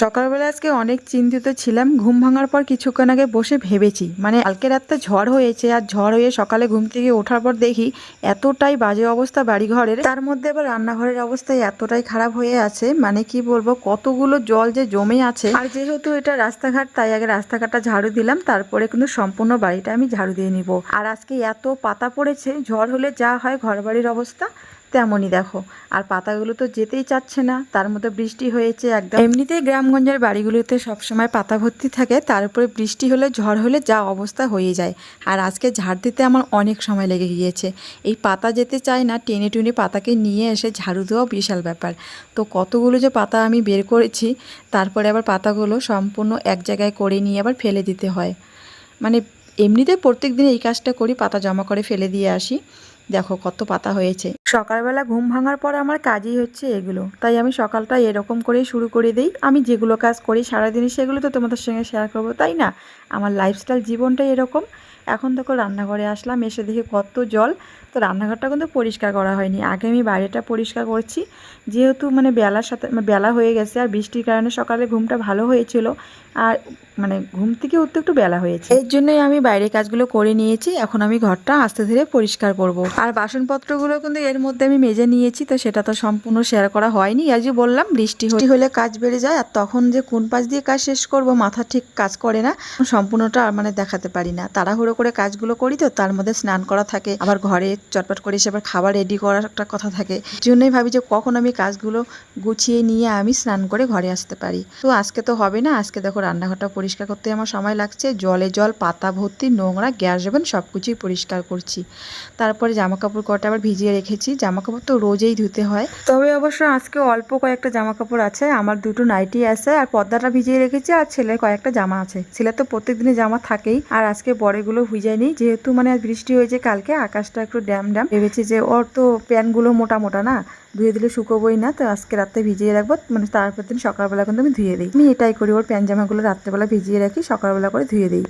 সকালবেলা আজকে অনেক চিন্তিত ছিলাম। ঘুম ভাঙার পর কিছুক্ষণ আগে বসে ভেবেছি মানে কালকে রাতে ঝড় হয়েছে আর ঝড় হয়ে সকালে ঘুম থেকে ওঠার পর দেখি এতটাই বাজে অবস্থা বাড়ি ঘরের তার মধ্যে আবার রান্নাঘরের অবস্থা এতটাই খারাপ হয়ে আছে মানে কি বলব, কতগুলো জল যে জমে আছে। আর যেহেতু এটা রাস্তাঘাট, তাই আগে রাস্তাঘাটটা ঝাড়ু দিলাম, তারপরে কিন্তু সম্পূর্ণ বাড়িটা আমি ঝাড়ু দিয়ে নিব। আর আজকে এত পাতা পড়েছে, ঝড় হলে যা হয় ঘর বাড়ির অবস্থা। তেমনই দেখো। আর পাতাগুলো তো যেতেই চাচ্ছে না, তার মধ্যে বৃষ্টি হয়েছে একদম। এমনিতেই গ্রামগঞ্জের বাড়িগুলোতে সবসময় পাতা ভর্তি থাকে, তার উপরে বৃষ্টি হলে, ঝড় হলে যা অবস্থা হয়ে যায়। আর আজকে ঝাড় দিতে আমার অনেক সময় লেগে গিয়েছে। এই পাতা যেতে চায় না, টেনে টুনে পাতাকে নিয়ে এসে ঝাড়ু দেওয়া বিশাল ব্যাপার। তো কতগুলো যে পাতা আমি বের করেছি, তারপরে আবার পাতাগুলো সম্পূর্ণ এক জায়গায় করে নিয়ে আবার ফেলে দিতে হয়। মানে এমনিতে প্রত্যেক দিন এই কাজটা করি, পাতা জমা করে ফেলে দিয়ে আসি। দেখো কত পাতা হয়েছে। সকালবেলা ঘুম ভাঙার পর আমার কাজই হচ্ছে এগুলো। তাই আমি সকালটা এরকম করেই শুরু করে দিই। আমি যেগুলো কাজ করি সারাদিনই সেগুলো তো তোমাদের সঙ্গে শেয়ার করব, তাই না? আমার লাইফস্টাইল জীবনটাই এরকম। এখন দেখো রান্নাঘরে আসলাম, এসে দেখি কত জল। তো রান্নাঘরটা কিন্তু পরিষ্কার করা হয়নি। আগে আমি বাইরেটা পরিষ্কার করছি। যেহেতু মানে বেলার সাথে মানে বেলা হয়ে গেছে আর বৃষ্টির কারণে সকালে ঘুমটা ভালো হয়েছিল। আর মানে ঘুম থেকে উঠতে একটু বেলা হয়েছে। এর জন্যই আমি বাইরে কাজগুলো করে নিয়েছি, এখন আমি ঘরটা আস্তে ধীরে পরিষ্কার করব। আর বাসনপত্রগুলো কিন্তু এর মধ্যে আমি মেজে নিয়েছি, তো সেটা তো সম্পূর্ণ শেয়ার করা হয়নি। যে বললাম, বৃষ্টি বৃষ্টি হলে কাজ বেড়ে যায়, আর তখন যে কোন পাশ দিয়ে কাজ শেষ করব, মাথা ঠিক কাজ করে না। সম্পূর্ণটা আর মানে দেখাতে পারি না। তাড়াহুড়ো করে কাজগুলো করি তো তার মধ্যে স্নান করা থাকে, আবার ঘরে চটপট করে এসে আবার খাবার রেডি করার একটা কথা থাকে। জন্যই ভাবি যে কখন আমি কাজগুলো গুছিয়ে নিয়ে আমি স্নান করে ঘরে আসতে পারি। তো আজকে তো হবে না, আজকে দেখো রান্নাঘরটা পরিষ্কার করতে আমার সময় লাগছে। জলে জল, পাতা ভর্তি, নোংরা, গ্যাস যাবেন সব কিছুই পরিষ্কার করছি। তারপরে জামা কাপড় কটা আবার ভিজিয়ে রেখেছি। জামা কাপড় তো রোজেই ধুতে হয়। তবে অবশ্য আজকে অল্প কয়েকটা জামা কাপড় আছে। আমার দুটো নাইটি আছে আর পর্দাটা ভিজিয়ে রেখেছি আর ছেলের কয়েকটা জামা আছে। ছেলে তো প্রত্যেকদিনই জামা থাকেই আর আজকে বড়গুলো ভিজাইনি যেহেতু মানে বৃষ্টি হয়েছে কালকে, আকাশটা একটু ড্যাম ড্যাম ভেবেছি যে ওর তো প্যান্টগুলো মোটা মোটা না। ধুয়ে দিলে শুকোবই না, তো আজকে রাত্রে ভিজিয়ে রাখব। মানে তারপর দিন সকালবেলা কিন্তু আমি ধুয়ে দিই। আমি এটাই করি, ওর প্যান্ট জামাগুলো রাত্রেবেলা ভিজিয়ে রাখি, সকালবেলা করে ধুয়ে দিই।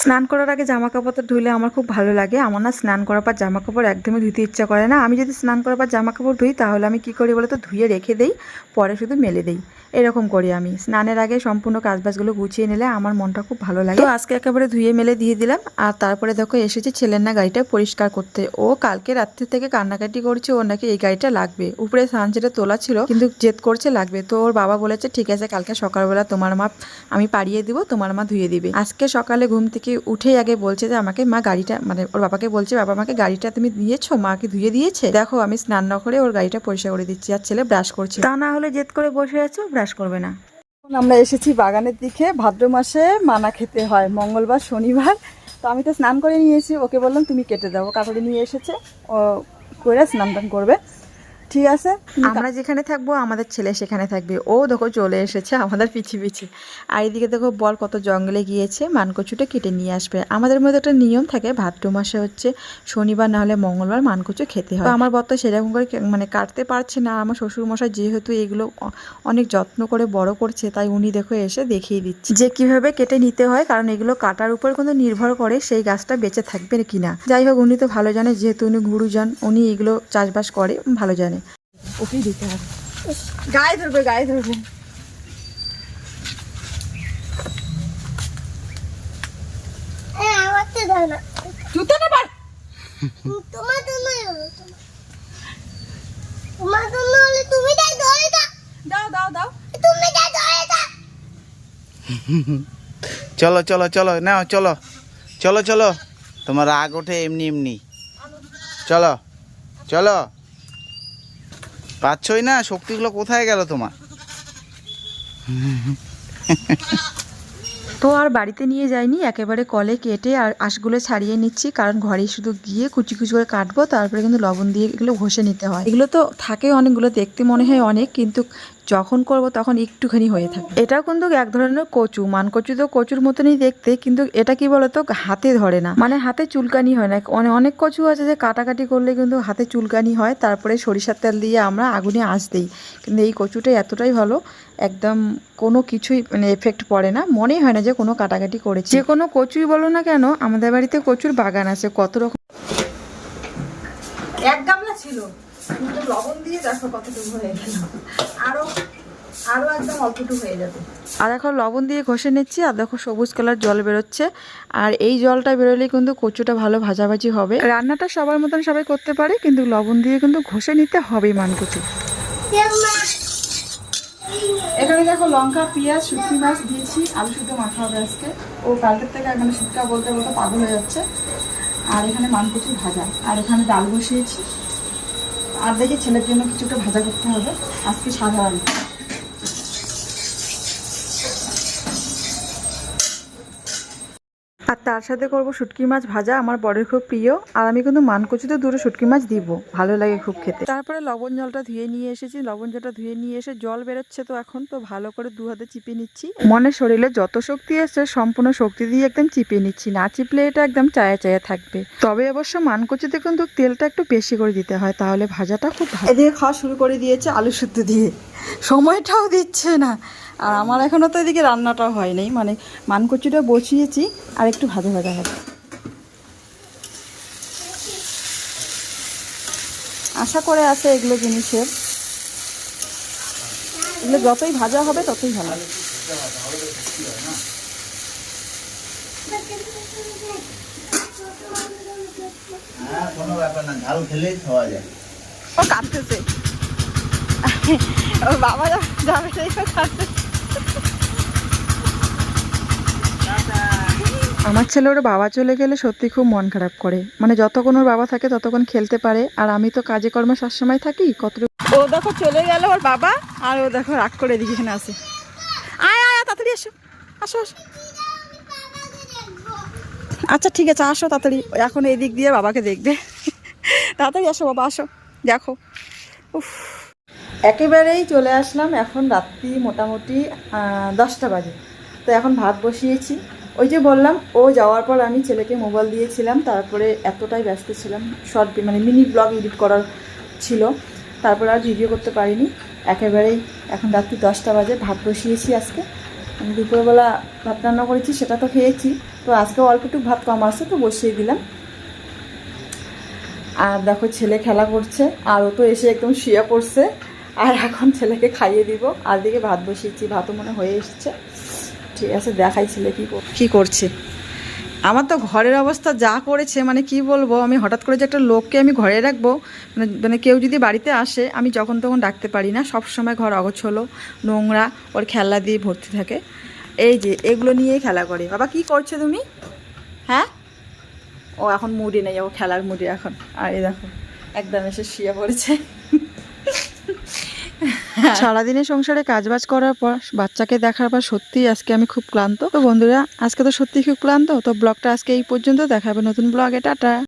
স্নান করার আগে জামা কাপড় ধুলে আমার খুব ভালো লাগে। আমার না স্নান করার পর জামা কাপড় একদমই ধুতে ইচ্ছা করে না। আমি যদি স্নান করার পর জামা কাপড় ধুই, তাহলে আমি কি করি বলে তো ধুয়ে রেখে দেই, পরে শুধু মেলে দেই। এরকম করি আমি। স্নানের আগে সম্পূর্ণ কাজবাজগুলো গুছিয়ে নিলে আমার মনটা খুব ভালো লাগে। তো আজকে একেবারে ধুয়ে মেলে দিয়ে দিলাম। আর তারপরে দেখো, এসেছে ছেলের না গাড়িটা পরিষ্কার করতে। ও কালকে রাত্রি থেকে কান্নাকাটি করছে, ওর নাকি এই গাড়িটা লাগবে। উপরে সানসেটে তোলা ছিল, কিন্তু জেদ করছে লাগবে। তো ওর বাবা বলেছে, ঠিক আছে, কালকে সকালবেলা তোমার মা, আমি পাড়িয়ে দিব, তোমার মা ধুয়ে দিবে। আজকে সকালে ঘুম থেকে উঠেই আগে বলছে যে আমাকে মা গাড়িটা মানে ওর বাবাকে বলছে বাবা আমাকে গাড়িটা তুমি দিয়েছ? মাকে ধুয়ে দিয়েছে? দেখো আমি স্নান না করে ওর গাড়িটা পরিষ্কার করে দিচ্ছি আর ছেলে ব্রাশ করছে তা না হলে জেদ করে বসে আছো ব্রাশ করবে না। এখন আমরা এসেছি বাগানের দিকে ভাদ্র মাসে মানা খেতে হয় মঙ্গলবার শনিবার। তো আমি তো স্নান করে নিয়েছি ওকে বললাম তুমি কেটে দাও। কাপড়ে নিয়ে এসেছে ও করে স্নান টান করবে। ঠিক আছে? আমরা যেখানে থাকব, আমাদের ছেলে সেখানে থাকবে। ও দেখো চলে এসেছে আমাদের পিছি পিছি আর এদিকে দেখো বল কত জঙ্গলে গিয়েছে, মানকচুটা কেটে নিয়ে আসবে। আমাদের মধ্যে একটা নিয়ম থাকে, ভাদ্র মাসে হচ্ছে শনিবার না হলে মঙ্গলবার মানকচু খেতে হয়। আমার বর তো সেরকম করে মানে কাটতে পারছে না আমার শ্বশুর মশাই যেহেতু এগুলো অনেক যত্ন করে বড় করছে, তাই উনি দেখো এসে দেখিয়ে দিচ্ছে যে কীভাবে কেটে নিতে হয়, কারণ এগুলো কাটার উপর কিন্তু নির্ভর করে সেই গাছটা বেঁচে থাকবে কিনা। যাই হোক, উনি তো ভালো জানে, যেহেতু উনি গুরুজন, উনি এগুলো চাষবাস করে, ভালো জানে। ওকেই দিতে হবে। গায়ে ধরবে গায়ে ধরবে। আমার তো দাও না। জুতো না পার তোমার জন্য তোমার। জন্য হলে তুমি তাই ধরে দাও দাও দাও দাও। তুমি তাই ধরে চলো চলো চলো নাও চলো। চলো চলো। তোমার রাগ ওঠে এমনি এমনি। চলো চলো। পাচ্ছই না, শক্তিগুলো কোথায় গেল তোমার? তো আর বাড়িতে নিয়ে যাইনি, একেবারে কলে কেটে আর আঁশগুলো ছাড়িয়ে নিচ্ছি, কারণ ঘরে শুধু গিয়ে কুচি কুচি করে কাটবো, তারপরে কিন্তু লবণ দিয়ে এগুলো ঘষে নিতে হয়। এগুলো তো থাকে অনেকগুলো, দেখতে মনে হয় অনেক, কিন্তু যখন করব তখন একটুখানি হয়ে থাকে। এটা কিন্তু এক ধরনের কচু মান কচু তো কচুর মতনই দেখতে, কিন্তু এটা কি বলতো, হাতে ধরে না। মানে হাতে চুলকানি হয় না। অনেক কচু আছে যে কাটাকাটি করলে কিন্তু হাতে চুলকানি হয়, তারপরে সরিষার তেল দিয়ে আমরা আগুনে আঁচ দিই। কিন্তু এই কচুটা এতটাই ভালো, একদম কোনো কিছুই মানে এফেক্ট পড়ে না। মনেই হয় না যে কোনো কাটাকাটি করেছি। যে কোনো কচুই বলো না কেন, আমাদের বাড়িতে কচুর বাগান আছে, কত রকম এক গামলা ছিল। কিন্তু লবণ দিয়ে দেখো কতটুকু হয়ে গেল। আরও এখন লবণ দিয়ে ঘষে নিচ্ছি, আর দেখো সবুজ কালার জল বেরোচ্ছে। আর এই জলটা বেরোলেই কিন্তু কচুটা ভালো ভাজাভাজি হবে। রান্নাটা সবার মতন সবাই করতে পারে, কিন্তু লবণ দিয়ে কিন্তু ঘষে নিতে হবেই মানকচু। এখানে দেখো লঙ্কা, পেঁয়াজ, শুটকি মাছ দিয়েছি, আলু শুদ্ধ মাখা হবে আজকে। ও কালকের থেকে মানে শুটকা বলতে বলতে পাগল হয়ে যাচ্ছে। আর এখানে মানকচু ভাজা। আর এখানে ডাল বসিয়েছি। আর দেখি ছেলের জন্য কিছুটা ভাজা করতে হবে। আজকে সাদা আর তার সাথে করব শুটকি মাছ ভাজা, আমার বরের খুব প্রিয়। আর আমি কিন্তু মানকচুতে দুটো শুটকি মাছ দিব। ভালো লাগে খুব খেতে। তারপরে লবণ জলটা ধুয়ে নিয়ে এসেছি। লবণ জলটা ধুয়ে নিয়ে এসে জল বেরোচ্ছে তো এখন, তো ভালো করে দু হাতে চিপে নিচ্ছি। মনে শরীরে যত শক্তি এসছে সম্পূর্ণ শক্তি দিয়ে একদম চিপে নিচ্ছি। না চিপলে এটা একদম চায়া চায়া থাকবে। তবে অবশ্য মানকচুতে কিন্তু তেলটা একটু বেশি করে দিতে হয়, তাহলে ভাজাটা খুব ভালো। এদিকে খাওয়া শুরু করে দিয়েছে আলু সুদ্ধ দিয়ে। সময়টাও দিচ্ছে না। আর আমার এখনও তো এদিকে রান্নাটাও হয়নি মানে মানকচুটা বসিয়েছি আর একটু ভাজা ভাজা হবে। আশা করে আছে এগুলো জিনিসের। এগুলো যতই ভাজা হবে ততই ভালো। হ্যাঁ ও বাবা যাবে সেই তো কাঁদতেছে আমার ছেলে ওর বাবা চলে গেলে সত্যি খুব মন খারাপ করে। মানে যতক্ষণ ওর বাবা থাকে ততক্ষণ খেলতে পারে। আর আমি তো কাজে কর্মে সবসময় থাকি, কতটুকু ও দেখো চলে গেল ওর বাবা, আর ও দেখো রাগ করে এদিকে এখানে আসে আয় আয় তাড়াতাড়ি আসো আসো আসো। আচ্ছা ঠিক আছে, আসো তাড়াতাড়ি। এখন এই দিক দিয়ে বাবাকে দেখবে। তাড়াতাড়ি আসো বাবা, আসো। দেখো। উফ। একেবারেই চলে আসলাম এখন রাত্রি মোটামুটি দশটা বাজে। তো এখন ভাত বসিয়েছি। ওই যে বললাম, ও যাওয়ার পর আমি ছেলেকে মোবাইল দিয়েছিলাম, তারপরে এতটাই ব্যস্ত ছিলাম শর্ট মানে মিনি ব্লগ এডিট করার ছিল, তারপর আর ভিডিও করতে পারিনি। একেবারেই এখন রাত্রি দশটা বাজে, ভাত বসিয়েছি আজকে। আমি দুপুরবেলা ভাত রান্না করেছি, সেটা তো খেয়েছি, তো আজকে অল্পটুকু ভাত কম আসছে তো বসিয়ে দিলাম। আর দেখো ছেলে খেলা করছে, আর ও তো এসে একদম শুয়ে পড়ছে, আর এখন ছেলেকে খাইয়ে দিব। আর দিকে ভাত বসিয়েছি, ভাতও মনে হয়ে এসছে। ঠিক আছে দেখাই কী কী করছে? আমার তো ঘরের অবস্থা যা করেছে মানে কি বলব, আমি হঠাৎ করে যে একটা লোককে আমি ঘরে রাখব মানে মানে কেউ যদি বাড়িতে আসে, আমি যখন তখন ডাকতে পারি না সব সময় ঘর অগোছলো, নোংরা, ওর খেলা দিয়ে ভর্তি থাকে। এই যে, এগুলো নিয়েই খেলা করে। বাবা, কি করছ তুমি? হ্যাঁ? ও এখন মুডি নেই, ও খেলার মুডি এখন। আর এই দেখো, একদম এসে শুয়ে পড়েছে। সারাদিনে সংসারে কাজবাজ করার পর বাচ্চাকে দেখার পর সত্যি আজকে আমি খুব ক্লান্ত। তো বন্ধুরা, আজকে তো সত্যি খুব ক্লান্ত। তো ব্লগটা আজকে এই পর্যন্ত। দেখাবে নতুন ব্লগে। টাটা।